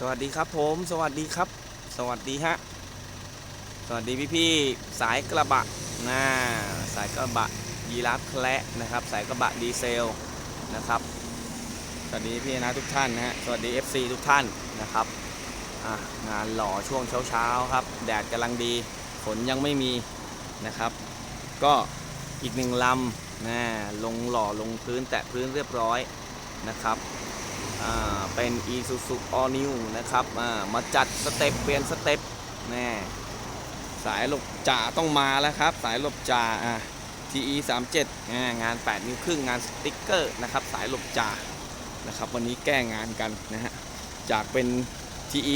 สวัสดีครับผม สวัสดีครับ สวัสดีฮะ สวัสดีพี่พี่สายกระบะนะสายกระบะยีราฟแคระนะครับ สายกระบะดีเซลนะครับ สวัสดีพี่นะทุกท่านนะฮะ สวัสดี FC ทุกท่านนะครับงานหล่อช่วงเช้าๆครับ แดดกำลังดี ฝนยังไม่มีนะครับ ก็อีกหนึ่งลำนะลงหล่อลงพื้นแตะพื้นเรียบร้อยนะครับ เป็น Isuzu All New นะครับอ่ามาจัดสเต็ปเปลี่ยนสเต็ปแน่สายหลบจ่าต้องมาแล้วครับ สายหลบจ่าอ่า TE 37อ่างาน 8 นิ้วครึ่งงานสติ๊กเกอร์นะครับ สายหลบจ่านะครับ วันนี้แก้งานกันนะฮะจากเป็น TE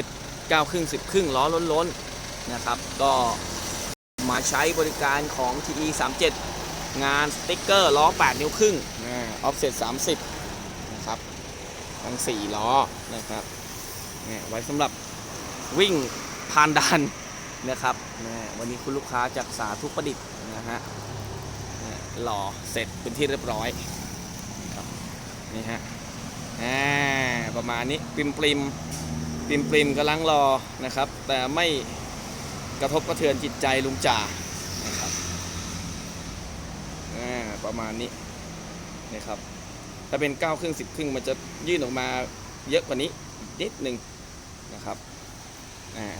37 9ครึ่ง10 ครึ่งล้อล้นๆนะครับ ก็มาใช้บริการของ TE 37งานสติ๊กเกอร์ล้อ 8 นิ้วครึ่งออฟเซ็ต30นะครับ ทั้ง 4 ล้อนะครับเนี่ยไว้สำหรับวิ่งผ่านด่านนะครับวันนี้คุณลูกค้าจากสาธุประดิษฐ์นะฮะหล่อเสร็จเป็นที่เรียบร้อยนะครับนี่ฮะประมาณนี้ปริมปริมปริมปริมกำลังรอนะครับ แต่ไม่กระทบกระเทือนจิตใจลุงจ่านะครับอ่าประมาณนี้นะครับ ถ้าเป็น9ครึ่ง10 ครึ่งมันจะยื่นออกมาเยอะกว่านี้นิดหนึ่งนะครับ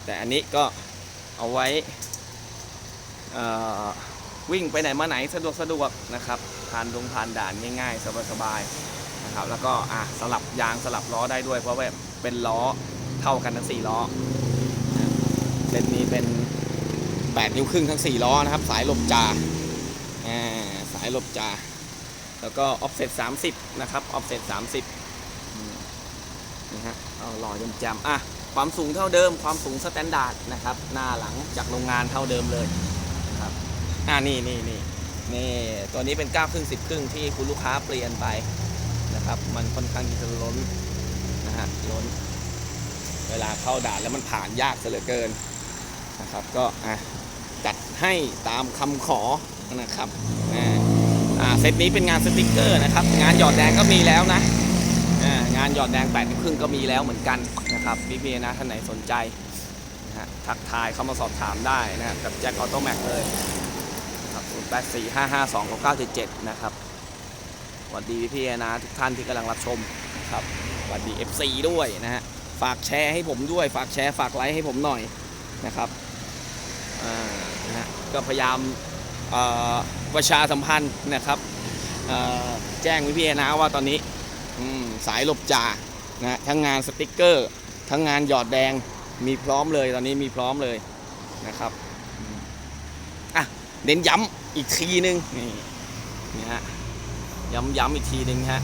แต่อันนี้ก็เอาไว่วิ่งไปไหนมาไหนสะดวกสะดวกนะครับผ่านลงผ่านด่านง่ายๆ สบายๆนะครับแล้วก็สลับยางสลับล้อได้ด้วย เพราะว่าเป็นล้อเท่ากันทั้ง 4 ล้อเส้นนี้เป็น 8 นิ้วครึ่งทั้ง 4 ล้อนะครับ สายหลบจา่าสายหลบจ่า แล้วก็ offset 30 นะครับ offset 30นี่ฮะเอาหล่อจนแจมอะ ความสูงเท่าเดิม ความสูงสแตนดาร์ดนะครับ หน้าหลังจากโรงงานเท่าเดิมเลยนะครับอ่านี่นี่นี่นี่ตัวนี้เป็น9ครึ่ง10ครึ่งที่คุณลูกค้าเปลี่ยนไปนะครับ มันค่อนข้างที่จะล้นนะฮะล้น เวลาเข้าด่านแล้วมันผ่านยากเสียเหลือเกินนะครับ ก็อะจัดให้ตามคำขอนะครับ เซตนี้เป็นงานสติกเกอร์นะครับ งานหยอดแดงก็มีแล้วนะงานหยอดแดง8ปดครึ่งก็มีแล้วเหมือนกันนะครับพี่เพียนะท่านไหนสนใจนะฮะทักทายเข้ามาสอบถามได้นะกับแจ็คออโต้แม็กเลยครับ0 8 4 5 5 2 9 7 7นะครับสวัสดีพี่พีนะทุกท่านที่กำลังรับชมนะครับสวัสดี FC ด้วยนะฮะฝากแชร์ให้ผมด้วย ฝากแชร์ฝากไลค์ให้ผมหน่อยนะครับอ่านะฮะก็พยายาม ประชาสัมพันธ์นะครับแจ้งพี่ๆนะว่าตอนนี้สายหลบจ่านะทั้งงานสติกเกอร์ ทั้งงานหยอดแดงมีพร้อมเลยตอนนี้มีพร้อมเลยนะครับอะเน้นย้ำอีกทีนึงนี่นะฮะย้ำย้ำอีกทีนึงฮะ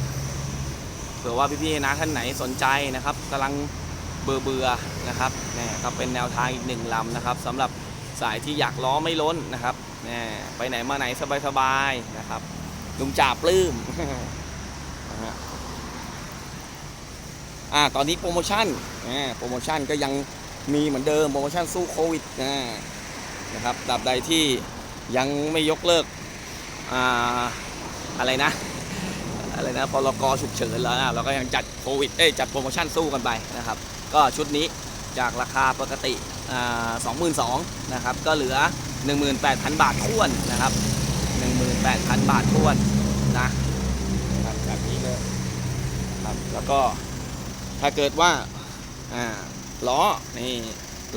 เผื่อว่าพี่ๆนะท่านไหนสนใจนะครับกำลังเบื่อเบื่อนะครับเนี่ยก็เป็นแนวทางอีกหนึ่งลำนะครับสำหรับสายที่อยากล้อไม่ล้นนะครับ แน่ไปไหนมาไหนสบายๆนะครับลุงจ่าปลื้มอ่าตอนนี้โปรโมชั่นอ่าโปรโมชั่นก็ยังมีเหมือนเดิมโปรโมชั่นสู้โควิดนะนะครับตราบใดที่ยังไม่ยกเลิกอ่าอะไรนะอะไรนะพรกฉุกเฉินแล้วนะเราก็ยังจัดโควิดเอ้จัดโปรโมชั่นสู้กันไปนะครับ ก็ชุดนี้จากราคาปกติอ่า22,000นะครับ ก็เหลือ 18,000 บาทท้วนนะครับ 18,000 บาทท้วนนะครับแบบนี้เลยครับแล้วก็ถ้าเกิดว่าอ่าล้อนี่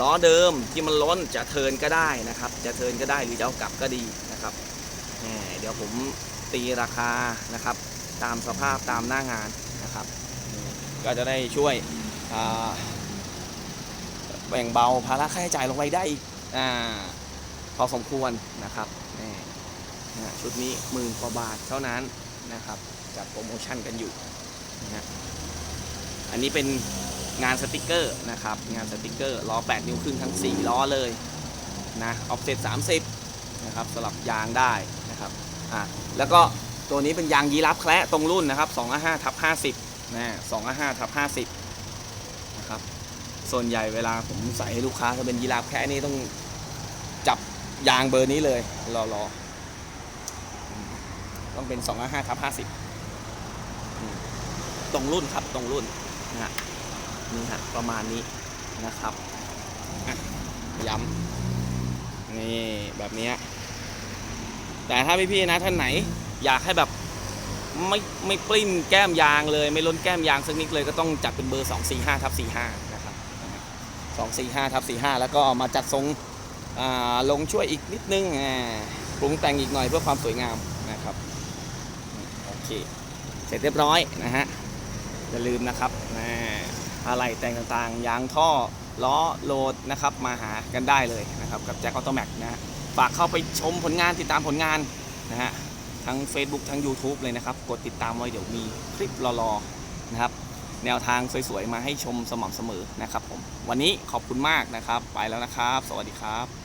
ล้อเดิมที่มันล้นจะเทินก็ได้นะครับ จะเทินก็ได้หรือจะเอากลับก็ดีนะครับเดี๋ยวผมตีราคานะครับ ตามสภาพตามหน้างานนะครับ ก็จะได้ช่วยแบ่งเบาภาระค่าใช้จ่ายลงไปได้อีกอ่า อสมควรนะครับนี่นะชุดนี้หมื่นกว่าบาทเท่านั้นนะครับจัดโปรโมชั่นกันอยู่นะอันนี้เป็นงานสติกเกอร์นะครับ งานสติกเกอร์ล้อ 8 นิ้วครึ่งทั้ง 4 ล้อเลยนะออฟเซ็ต30 นะครับสลับยางได้นะครับอะแล้วก็ตัวนี้เป็นยางยีราฟแคระตรงรุ่นนะครับ255ทับ50นะ255ทับ50นะครับส่วนใหญ่เวลาผมใส่ให้ลูกค้าถ้าเป็นยีราฟแคระนี่ต้อง ยางเบอร์นี้เลยรอรออืมต้องเป็น2 5 5ทับ50 ตรงรุ่นครับตรงรุ่นนะฮะนี่ฮะประมาณนี้นะครับย้ำนี่แบบนี้ แต่ถ้าพี่ๆนะท่านไหนอยากให้แบบไม่ไม่ปลิ้นแก้มยางเลย ไม่ล้นแก้มยางสักนิดเลยก็ต้องจัดเป็นเบอร์ 245ทับ45นะครับ245ทับ45 แล้วก็มาจัดทรง ลงช่วยอีกนิดนึงปรุงแต่งอีกหน่อยเพื่อความสวยงามนะครับโอเคเสร็จเรียบร้อยนะฮะอย่าลืมนะครับอะไรแต่งต่างๆยางท่อล้อโหลดนะครับมาหากันได้เลยนะครับกับแจ็คออโตแม็กนะฮะฝากเข้าไปชมผลงานติดตามผลงานนะฮะทั้ง Facebook ทั้ง YouTube เลยนะครับ กดติดตามไว้เดี๋ยวมีคลิปรอๆนะครับ แนวทางสวยๆ มาให้ชมสม่ำเสมอนะครับผม วันนี้ขอบคุณมากนะครับ ไปแล้วนะครับ สวัสดีครับ